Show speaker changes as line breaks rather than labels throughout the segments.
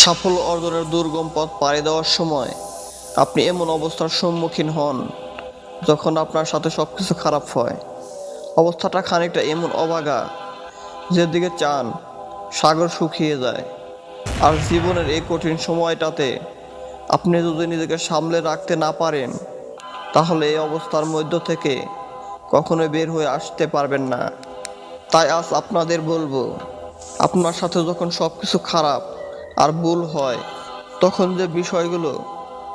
সাফল্য অর্জনের দুর্গম পথ পাড়ি দেওয়ার সময় আপনি এমন অবস্থার সম্মুখীন হন যখন আপনার সাথে সব কিছু খারাপ হয়। অবস্থাটা খানিকটা এমন অবাগা যেদিকে চান, সাগর শুকিয়ে যায়। আর জীবনের এই কঠিন সময়টাতে আপনি যদি নিজেকে সামলে রাখতে না পারেন, তাহলে এই অবস্থার মধ্য থেকে কখনোই বের হয়ে আসতে পারবেন না। তাই আজ আপনাদের বলব, আপনার সাথে যখন সব কিছু খারাপ আর ভুল হয়, তখন যে বিষয়গুলো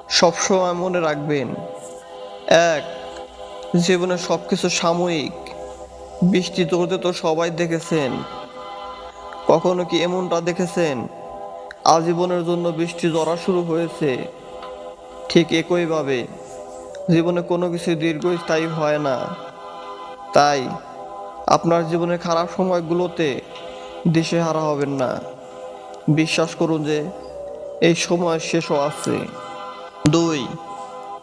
সবসময় মনে রাখবেন। এক, জীবনে সব কিছু সাময়িক। বৃষ্টি চলতে তো সবাই দেখেছেন। কখনো কি এমনটা দেখেছেন? আজীবনের জন্য বৃষ্টি জরা শুরু হয়েছে। ঠিক একইভাবে, জীবনে কোনো কিছু দীর্ঘস্থায়ী হয় না। তাই, আপনার জীবনের খারাপ সময়গুলোতে দিশেহারা হবেন না। বিশ্বাস করুন যে, এই সময় শেষও আছে। দুই,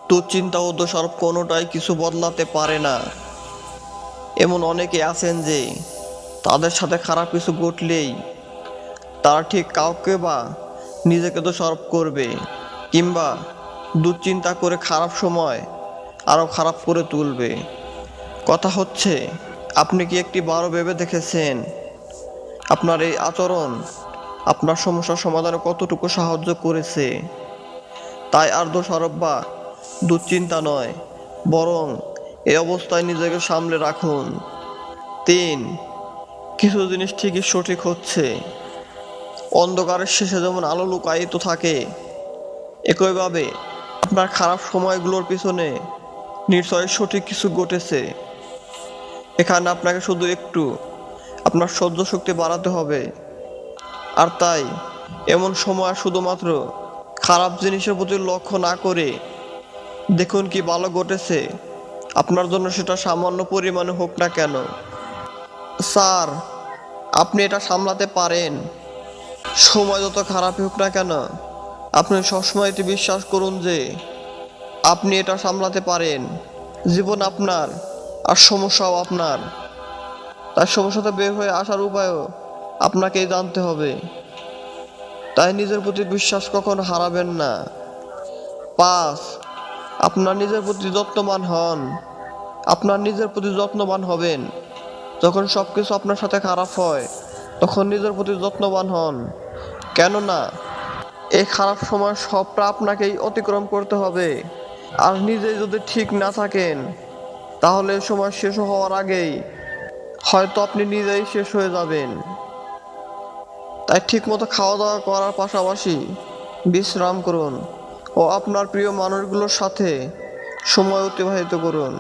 দুশ্চিন্তা ও দোষারোপ কোনোটাই কিছু বদলাতে পারে না। এমন অনেকে আছেন যে, তাদের সাথে খারাপ কিছু ঘটলেই তারা ঠিক কাউকে বা নিজেকে দোষারোপ করবে, কিংবা দুশ্চিন্তা করে খারাপ সময় আরও খারাপ করে তুলবে। কথা হচ্ছে, আপনি কি একটি বারো ভেবে দেখেছেন? আপনার এই আচরণ আপনার সমস্যার সমাধানে কতটুকু সাহায্য করেছে? তাই আর দোষারোপ বা দুশ্চিন্তা নয়, বরং এই অবস্থায় নিজেকে সামলে রাখুন। তিন, কিছু জিনিস ঠিকই সঠিক হচ্ছে। অন্ধকারের শেষে যেমন আলো লুকায়িত থাকে, একইভাবে আপনার খারাপ সময়গুলোর পিছনে নিশ্চয় সঠিক কিছু ঘটেছে। এখানে আপনাকে শুধু একটু আপনার সহ্য শক্তি বাড়াতে হবে। আর তাই, এমন সময় শুধুমাত্র খারাপ জিনিসের প্রতি লক্ষ্য না করে দেখুন কি ভালো ঘটেছে। আপনার জন্য সেটা সামান্য পরিমাণে হোক না কেন। স্যার, আপনি এটা সামলাতে পারেন। সময় যত খারাপই হোক না কেন, আপনি সবসময় এটি বিশ্বাস করুন যে আপনি এটা সামলাতে পারেন। জীবন আপনার আর সমস্যাও আপনার। তার সমস্যাতে বের হয়ে আসার উপায়ও আপনাকেই জানতে হবে, তাই নিজের প্রতি বিশ্বাস কখনো হারাবেন না। পাঁচ, আপনার নিজের প্রতি যত্নবান হন। আপনার নিজের প্রতি যত্নবান হবেন। যখন সব কিছু আপনার সাথে খারাপ হয়, তখন নিজের প্রতি যত্নবান হন। কেননা এই খারাপ সময় সবটা আপনাকেই অতিক্রম করতে হবে। আর নিজে যদি ঠিক না থাকেন, তাহলে সময় শেষ হওয়ার আগেই হয়তো আপনি নিজেই শেষ হয়ে যাবেন। তাই ঠিকমতো খাওয়া দাওয়া করার পাশাপাশি বিশ্রাম করুন ও আপনার প্রিয় মানুষগুলোর সাথে সময় অতিবাহিত করুন।